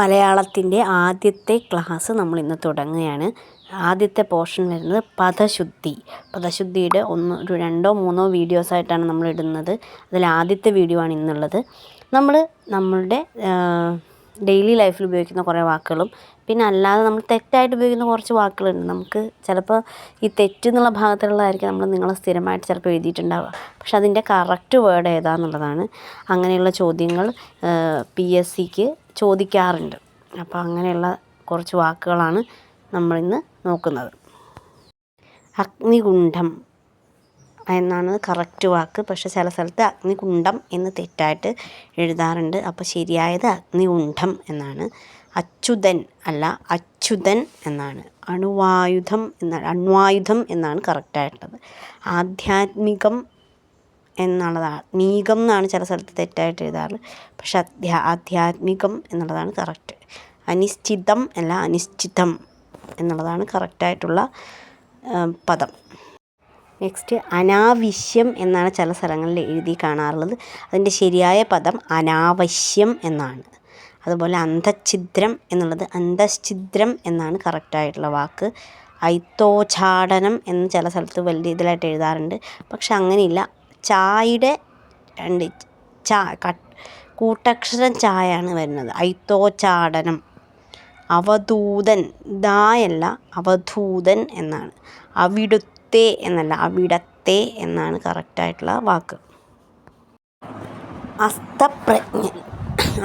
മലയാളത്തിന്റെ ആദ്യത്തെ ക്ലാസ് നമ്മൾ ഇന്ന് തുടങ്ങുകയാണ്. ആദ്യത്തെ പോർഷൻ വരുന്നത് പദശുദ്ധി. പദശുദ്ധിയുടെ ഒന്ന് ഒരു രണ്ടോ മൂന്നോ വീഡിയോസ് ആയിട്ടാണ് നമ്മൾ ഇടുന്നത്. അതിൽ ആദ്യത്തെ വീഡിയോ ആണ് ഇന്നുള്ളത്. നമ്മൾ നമ്മളുടെ ഡെയിലി ലൈഫിൽ ഉപയോഗിക്കുന്ന കുറേ വാക്കുകളും പിന്നെ അല്ലാതെ നമ്മൾ തെറ്റായിട്ട് ഉപയോഗിക്കുന്ന കുറച്ച് വാക്കുകളുണ്ട്. നമുക്ക് ചിലപ്പോൾ ഈ തെറ്റ് എന്നുള്ള ഭാഗത്തുള്ളതായിരിക്കും നമ്മൾ നിങ്ങൾ സ്ഥിരമായിട്ട് ചിലപ്പോൾ എഴുതിയിട്ടുണ്ടാവുക. പക്ഷെ അതിന്റെ കറക്റ്റ് വേർഡ് ഏതാണെന്നുള്ളതാണ് അങ്ങനെയുള്ള ചോദ്യങ്ങൾ പി എസ് സിക്ക് ചോദിക്കാറുണ്ട്. അപ്പോൾ അങ്ങനെയുള്ള കുറച്ച് വാക്കുകളാണ് നമ്മളിന്ന് നോക്കുന്നത്. അഗ്നികുണ്ഠം എന്നാണ് കറക്റ്റ് വാക്ക്. പക്ഷെ ചില സ്ഥലത്ത് അഗ്നികുണ്ഠം എന്ന് തെറ്റായിട്ട് എഴുതാറുണ്ട്. അപ്പോൾ ശരിയായത് അഗ്നികുണ്ഠം എന്നാണ്. അച്യുതൻ അല്ല അച്യുതൻ എന്നാണ്. അണുവായുധം എന്ന അണ്വായുധം എന്നാണ് കറക്റ്റായിട്ടുള്ളത് ആധ്യാത്മികം എന്നുള്ളതാണ്. ആത്മീകം എന്നാണ് ചില സ്ഥലത്ത് തെറ്റായിട്ട് എഴുതാറ്. പക്ഷെ അധ്യാ ആധ്യാത്മികം എന്നുള്ളതാണ് കറക്റ്റ് അനിശ്ചിതം അല്ല അനിശ്ചിതം എന്നുള്ളതാണ് കറക്റ്റായിട്ടുള്ള പദം. നെക്സ്റ്റ് അനാവശ്യം എന്നാണ് ചില സ്ഥലങ്ങളിൽ എഴുതി കാണാറുള്ളത്. അതിന്റെ ശരിയായ പദം അനാവശ്യം എന്നാണ്. അതുപോലെ അന്ധഛിദ്രം എന്നുള്ളത് അന്ധഛിദ്രം എന്നാണ് കറക്റ്റായിട്ടുള്ള വാക്ക്. ഐത്തോചാടനം എന്ന് ചില സ്ഥലത്ത് വലിയ ഇതിലായിട്ട് എഴുതാറുണ്ട്. പക്ഷെ അങ്ങനെയില്ല. ചായയുടെ രണ്ട് ച കട്ട് കൂട്ടക്ഷരം ചായയാണ് വരുന്നത്. ഐത്തോ ചാടനം അവധൂതൻ ദായല്ല അവധൂതൻ എന്നാണ്. അവിടുത്തെ എന്നല്ല അവിടത്തെ എന്നാണ് കറക്റ്റായിട്ടുള്ള വാക്ക്. അസ്തപ്രജ്ഞൻ.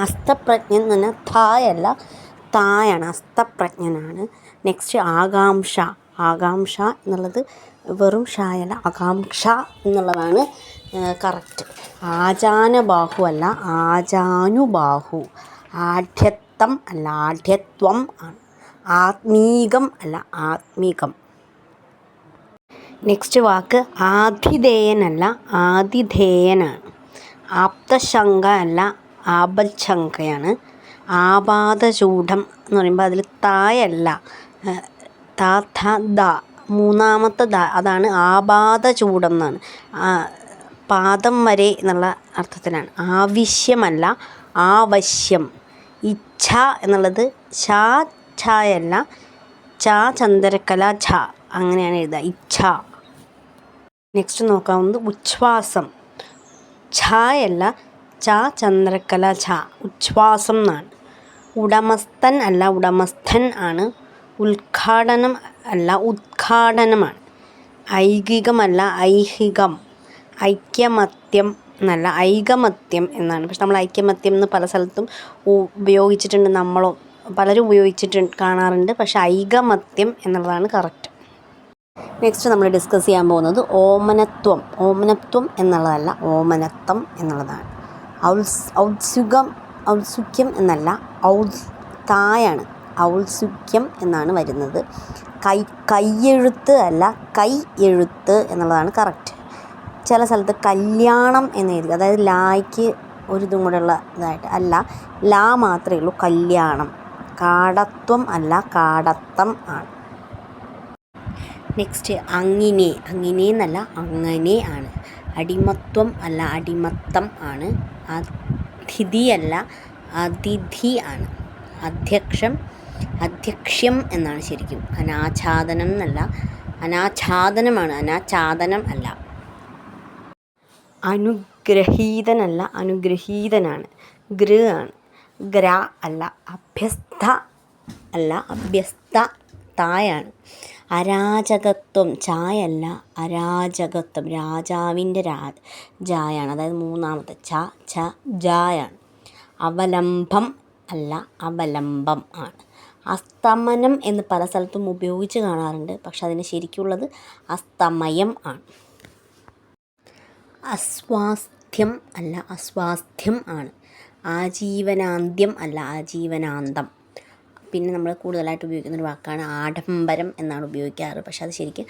അസ്തപ്രജ്ഞൻ എന്ന് പറഞ്ഞാൽ തായല്ല തായാണ് അസ്തപ്രജ്ഞനാണ്. നെക്സ്റ്റ് ആകാംക്ഷ. ആകാംക്ഷ എന്നുള്ളത് വെറും ഷായല്ല ആകാംക്ഷ എന്നുള്ളതാണ് കറക്റ്റ് ആജാനബാഹു അല്ല ആചാനുബാഹു ആഢ്യത്വം അല്ല ആഢ്യത്വം ആണ്. ആത്മീകം അല്ല ആത്മീകം. നെക്സ്റ്റ് വാക്ക് ആതിഥേയനല്ല ആതിഥേയനാണ് ആപ്തശങ്ക അല്ല ആപൽശങ്കയാണ്. ആപാതചൂഢം എന്ന് പറയുമ്പോൾ അതിൽ തായല്ല താ ഥ ദ മൂന്നാമത്തെ ദ അതാണ് ആപാദചൂഢം എന്നാണ് പാദം വരെ എന്നുള്ള അർത്ഥത്തിലാണ്. ആവശ്യമല്ല ആവശ്യം. ഇച്ഛ എന്നുള്ളത് ഛ ഛായല്ല ച ചന്ദ്രക്കല ഛ. അങ്ങനെയാണ് എഴുതുക. ഇച്ഛ. നെക്സ്റ്റ് നോക്കാവുന്നത് ഉച്ഛ്വാസം. ഛായല്ല ച ചന്ദ്രക്കല ഛ. ഉച്ഛ്വാസം എന്നാണ്. ഉടമസ്ഥൻ അല്ല ഉടമസ്ഥൻ ആണ്. ഉദ്ഘാടനം അല്ല ഉദ്ഘാടനമാണ്. ഐകികമല്ല ഐഹികം. ഐക്യമത്യം എന്നല്ല ഐകമത്യം എന്നാണ്. പക്ഷെ നമ്മൾ ഐക്യമത്യം എന്ന് പല സ്ഥലത്തും ഉപയോഗിച്ചിട്ടുണ്ട് നമ്മളോ പലരും ഉപയോഗിച്ചിട്ടുണ്ട് കാണാറുണ്ട്. പക്ഷെ ഐകമത്യം എന്നുള്ളതാണ് കറക്റ്റ് നെക്സ്റ്റ് നമ്മൾ ഡിസ്കസ് ചെയ്യാൻ പോകുന്നത് ഓമനത്വം. ഓമനത്വം എന്നുള്ളതല്ല ഓമനത്വം എന്നുള്ളതാണ്. ഔത്സ് ഔത്സുകം ഔത്സുക്യം എന്നല്ല ഔ തായാണ് ഔത്സുക്യം എന്നാണ് വരുന്നത്. കൈ കയ്യെഴുത്ത് അല്ല കൈ എഴുത്ത് എന്നുള്ളതാണ് കറക്റ്റ് ചില സ്ഥലത്ത് കല്യാണം എന്ന് എഴുതി അതായത് ലായ്ക്ക് ഒരു ഇതും കൂടെ ഉള്ള ഇതായിട്ട് അല്ല ലാ മാത്രമേ ഉള്ളൂ കല്യാണം. കാടത്വം അല്ല കാടത്തം ആണ്. നെക്സ്റ്റ് അങ്ങിനെ. അങ്ങിനെ എന്നല്ല അങ്ങനെ ആണ്. അടിമത്വം അല്ല അടിമത്തം ആണ്. അതിഥി അല്ല അതിഥി ആണ്. അധ്യക്ഷം അധ്യക്ഷ്യം എന്നാണ് ശരിക്കും. അനാച്ഛാദനം എന്നല്ല. അനാച്ഛാദനമാണ്. അനാച്ഛാദനം അല്ല. അനുഗ്രഹീതനല്ല അനുഗ്രഹീതനാണ്. ഗൃ ആണ്. ഗ്ര അല്ല അഭ്യസ്ത അല്ല അഭ്യസ്ത തായാണ്. അരാജകത്വം ചായല്ല അരാജകത്വം രാജാവിന്റെ രാ ജായാണ്. അതായത് മൂന്നാമത്തെ ച ഛ ജായാണ്. അവലംബം അല്ല അവലംബം ആണ്. അസ്തമനം എന്ന് പല സ്ഥലത്തും ഉപയോഗിച്ച് കാണാറുണ്ട്. പക്ഷെ അതിന് ശരിക്കുള്ളത് അസ്തമയം ആണ്. അസ്വാസ്ഥ്യം അല്ല അസ്വാസ്ഥ്യം ആണ്. ആജീവനാന്ത്യം അല്ല ആജീവനാന്തം. പിന്നെ നമ്മൾ കൂടുതലായിട്ട് ഉപയോഗിക്കുന്ന ഒരു വാക്കാണ് ആഡംബരം എന്നാണ് ഉപയോഗിക്കാറ്. പക്ഷെ അത് ശരിക്കും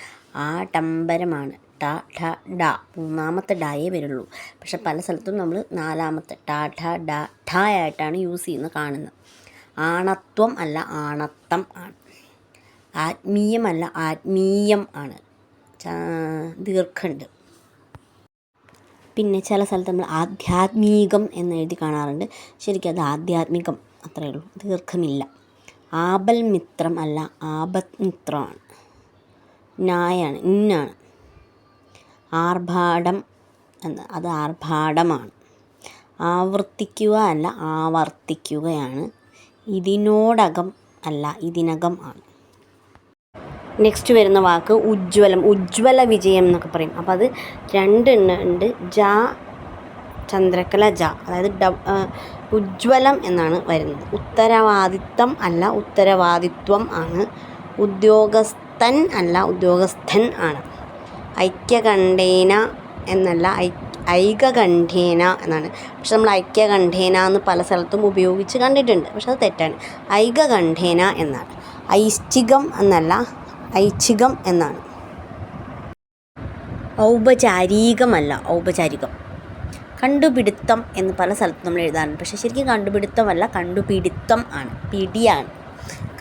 ആഡംബരമാണ്. ട ഠ ഡ. മൂന്നാമത്തെ ഡായേ വരുള്ളൂ. പക്ഷെ പല സ്ഥലത്തും നമ്മൾ നാലാമത്തെ ട ഠ ഡ ഠ ആയിട്ടാണ് യൂസ് ചെയ്യുന്നത് കാണുന്നത്. ആണത്വം അല്ല ആണത്തം ആണ്. ആത്മീയമല്ല ആത്മീയം ആണ്. ദീർഘമുണ്ട്. പിന്നെ ചില സ്ഥലത്ത് നമ്മൾ ആധ്യാത്മികം എന്ന് എഴുതി കാണാറുണ്ട്. ശരിക്കും അത് ആധ്യാത്മികം അത്രയേ ഉള്ളൂ. ദീർഘമില്ല. ആപൽ മിത്രം അല്ല ആപത് മിത്രമാണ് നായാണ് ഇന്നാണ്. ആർഭാടം എന്ന് അത് ആർഭാടമാണ്. ആവർത്തിക്കുക അല്ല ആവർത്തിക്കുകയാണ്. ഇതിനോടകം അല്ല ഇതിനകം ആണ്. നെക്സ്റ്റ് വരുന്ന വാക്ക് ഉജ്ജ്വലം ഉജ്ജ്വല വിജയം എന്നൊക്കെ പറയും. അപ്പോൾ അത് രണ്ടെണ്ണം ഉണ്ട്. ജ ചന്ദ്രകല ജ. അതായത് ഡ ഉജ്ജ്വലം എന്നാണ് വരുന്നത്. ഉത്തരവാദിത്തം അല്ല ഉത്തരവാദിത്വം ആണ്. ഉദ്യോഗസ്ഥൻ അല്ല ഉദ്യോഗസ്ഥൻ ആണ്. ഐക്യകണ്ഠേന എന്നല്ല ഐ ഐകകണ്ഠേന എന്നാണ്. പക്ഷെ നമ്മൾ ഐക്യകണ്ഠേന എന്ന് പല സ്ഥലത്തും ഉപയോഗിച്ച് കണ്ടിട്ടുണ്ട്. പക്ഷെ അത് തെറ്റാണ്. ഐകകണ്ഠേന എന്നാണ്. ഐശ്ചികം എന്നല്ല ഐച്ഛികം എന്നാണ്. ഔപചാരികമല്ല ഔപചാരികം. കണ്ടുപിടുത്തം എന്ന് പല സ്ഥലത്തും നമ്മൾ എഴുതാറുണ്ട്. പക്ഷേ ശരിക്കും കണ്ടുപിടുത്തമല്ല കണ്ടുപിടുത്തം ആണ്. പിടിയാണ്.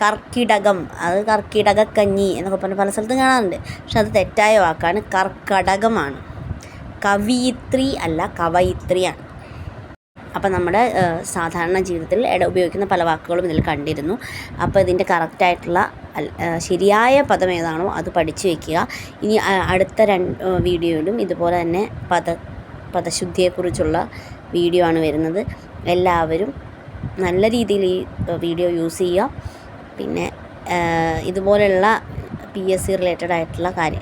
കർക്കിടകം അത് കർക്കിടകക്കഞ്ഞി എന്നൊക്കെ പറഞ്ഞ് പല സ്ഥലത്തും കാണാറുണ്ട്. പക്ഷെ അത് തെറ്റായ വാക്കാണ്. കർക്കടകമാണ്. കവിയിത്രി അല്ല കവയിത്രിയാണ്. അപ്പം നമ്മുടെ സാധാരണ ജീവിതത്തിൽ ഇട ഉപയോഗിക്കുന്ന പല വാക്കുകളും ഇതിൽ കണ്ടിരുന്നു. അപ്പോൾ ഇതിന്റെ കറക്റ്റായിട്ടുള്ള ശരിയായ പദം ഏതാണോ അത് പഠിച്ചു വയ്ക്കുക ഇനി അടുത്ത രണ്ട് വീഡിയോയിലും ഇതുപോലെ തന്നെ പദ പദശുദ്ധിയെക്കുറിച്ചുള്ള വീഡിയോ ആണ് വരുന്നത്. എല്ലാവരും നല്ല രീതിയിൽ ഈ വീഡിയോ യൂസ് ചെയ്യുക. പിന്നെ ഇതുപോലെയുള്ള പി എസ് സി റിലേറ്റഡ് ആയിട്ടുള്ള കാര്യ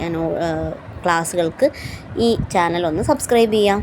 ക്ലാസ്സുകൾക്ക് ഈ ചാനൽ ഒന്ന് സബ്സ്ക്രൈബ് ചെയ്യാം.